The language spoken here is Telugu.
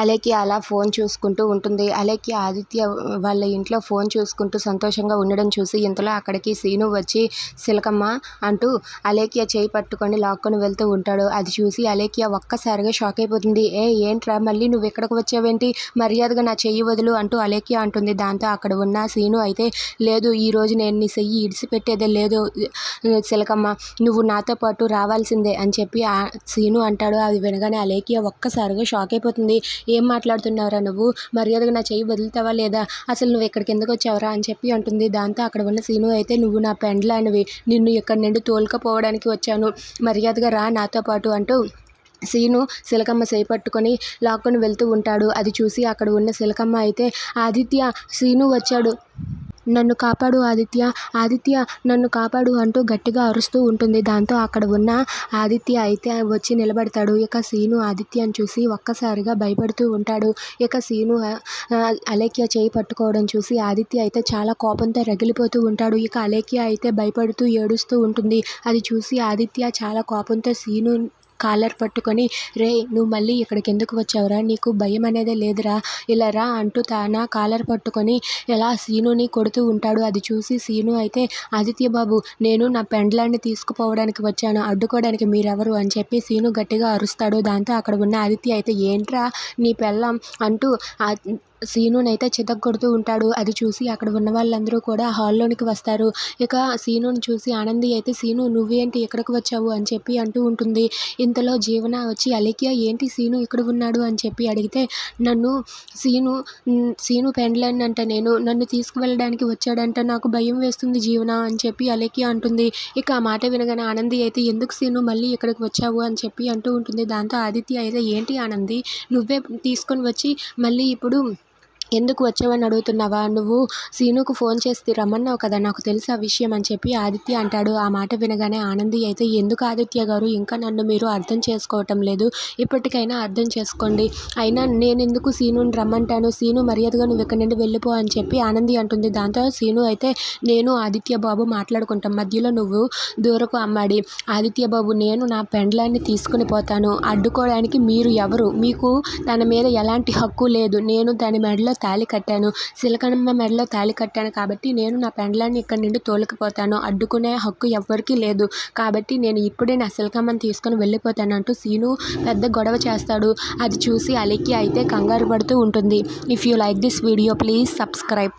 అలేఖ్య అలా ఫోన్ చూసుకుంటూ ఉంటుంది. అలేఖ్య ఆదిత్య వాళ్ళ ఇంట్లో ఫోన్ చూసుకుంటూ సంతోషంగా ఉండడం చూసి ఇంతలో అక్కడికి సీను వచ్చి సిలకమ్మ అంటూ అలేఖ్య చేయి పట్టుకొని లాక్కొని వెళ్తూ ఉంటాడు. అది చూసి అలేఖ్య ఒక్కసారిగా షాక్ అయిపోతుంది. ఏ ఏంట్రా? మళ్ళీ నువ్వు ఇక్కడికి వచ్చావేంటి? మర్యాదగా నా చెయ్యి వదులు అంటూ అలేఖ్య అంటుంది. దాంతో అక్కడ ఉన్న సీను అయితే లేదు ఈరోజు నేను నీ చెయ్యి ఇడిచిపెట్టేదే లేదు. సిలకమ్మ నువ్వు నాతో పాటు రావాల్సిందే అని చెప్పి ఆ సీను అంటాడు. అది వినగానే అలేఖ్య ఒక్కసారిగా షాక్ అయిపోతుంది. ఏం మాట్లాడుతున్నావురా నువ్వు? మర్యాదగా నా చెయ్యి వదులుతావా లేదా? అసలు నువ్వు ఇక్కడికి ఎందుకు వచ్చావురా అని చెప్పి అంటుంది. దాంతో అక్కడ ఉన్న సీను అయితే నువ్వు నా పెండ్లానివి. నిన్ను ఇక్కడ నుండి తోలుకపోవడానికి వచ్చాను. మర్యాదగా రా నాతో పాటు అంటూ సీను సిలకమ్మ చేయి పట్టుకొని లాక్కొని వెళ్తూ ఉంటాడు. అది చూసి అక్కడ ఉన్న సిలకమ్మ అయితే ఆదిత్య సీను వచ్చాడు. నన్ను కాపాడు ఆదిత్య ఆదిత్య నన్ను కాపాడు అంటూ గట్టిగా అరుస్తూ ఉంటుంది. దాంతో అక్కడ ఉన్న ఆదిత్య అయితే వచ్చి నిలబడతాడు. ఇక సీను ఆదిత్యను చూసి ఒక్కసారిగా భయపడుతూ ఉంటాడు. ఇక సీను అలేఖ్య చేయి పట్టుకోవడం చూసి ఆదిత్య అయితే చాలా కోపంతో రగిలిపోతూ ఉంటాడు. ఇక అలేఖ్య అయితే భయపడుతూ ఏడుస్తూ ఉంటుంది. అది చూసి ఆదిత్య చాలా కోపంతో సీను కాలర్ పట్టుకొని రే నువ్వు మళ్ళీ ఇక్కడికి ఎందుకు వచ్చావురా? నీకు భయం అనేదే లేదురా. ఇలా రా అంటూ తన కాలర్ పట్టుకొని ఇలా సీనుని కొడుతూ ఉంటాడు అది చూసి సీను అయితే ఆదిత్య బాబు నేను నా పెండ్లాన్ని తీసుకుపోవడానికి వచ్చాను. అడ్డుకోవడానికి మీరెవరు? అని చెప్పి సీను గట్టిగా అరుస్తాడు దాంతో అక్కడ ఉన్న ఆదిత్య అయితే ఏంట్రా నీ పెళ్ళం? అంటూ సీనునైతే చితగ్గొడుతూ ఉంటాడు. అది చూసి అక్కడ ఉన్న వాళ్ళందరూ కూడా హాల్లోనికి వస్తారు. ఇక సీనుని చూసి ఆనంది అయితే సీను నువ్వేంటి ఎక్కడికి వచ్చావు? అని చెప్పి అంటూ ఉంటుంది. ఇంతలో జీవన వచ్చి అలికియ ఏంటి సీను ఇక్కడ ఉన్నాడు? అని చెప్పి అడిగితే నన్ను సీను సీను పెండ్లాన్ని అంట నేను. నన్ను తీసుకువెళ్ళడానికి వచ్చాడంట. నాకు భయం వేస్తుంది జీవన అని చెప్పి అలేఖ్య అంటుంది. ఇక ఆ మాట వినగానే ఆనంది అయితే ఎందుకు సీను మళ్ళీ ఇక్కడికి వచ్చావు? అని చెప్పి అంటూ ఉంటుంది. దాంతో ఆదిత్య అయితే ఏంటి ఆనంది నువ్వే తీసుకొని వచ్చి మళ్ళీ ఇప్పుడు ఎందుకు వచ్చావని అడుగుతున్నావా? నువ్వు సీనుకు ఫోన్ చేసి రమ్మన్నావు కదా నాకు తెలుసు ఆ విషయం అని చెప్పి ఆదిత్య అంటాడు. ఆ మాట వినగానే ఆనంది అయితే ఎందుకు ఆదిత్య గారు? ఇంకా నన్ను మీరు అర్థం చేసుకోవటం లేదు. ఇప్పటికైనా అర్థం చేసుకోండి. అయినా నేను ఎందుకు సీనుని రమ్మంటాను? సీను మర్యాదగా నువ్వు ఇక్కడి నుండి వెళ్ళిపో అని చెప్పి ఆనంది అంటుంది. దాంతో సీను అయితే నేను ఆదిత్య బాబు మాట్లాడుకుంటాం. మధ్యలో నువ్వు దూరకు అమ్మాడి. ఆదిత్య బాబు నేను నా పెండ్లాన్ని తీసుకుని పోతాను. అడ్డుకోవడానికి మీరు ఎవరు? మీకు తన మీద ఎలాంటి హక్కు లేదు. నేను దాని మెడలో తాళి కట్టాను. సిలకనమ్మ మెడలో తాళి కట్టాను కాబట్టి నేను నా పెండ్లాన్ని ఇక్కడి నుండి తోలుకుపోతాను. అడ్డుకునే హక్కు ఎవ్వరికీ లేదు. కాబట్టి నేను ఇప్పుడే నా సిలకమ్మని తీసుకొని వెళ్ళిపోతాను అంటూ సీను పెద్ద గొడవ చేస్తాడు. అది చూసి అలికి అయితే కంగారు పడుతూ ఉంటుంది. If you like this video please subscribe